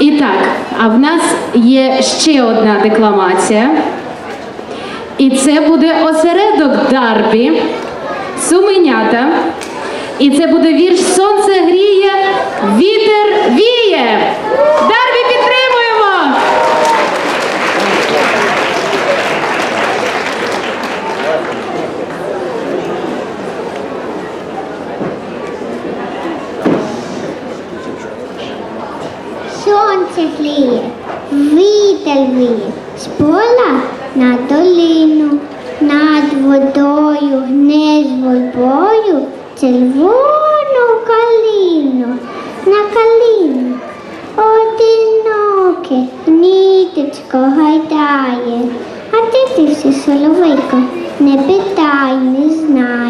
І так, а в нас є ще одна декламація. І це буде осередок Дарбі, Суменята. І це буде вірш Сонце Гріє, вітер віє, з поля на долину, над водою гне з вербою червону калину, на калину одиноке ніточко гайдає, а ти ти все соловейко, не питай, не знаю.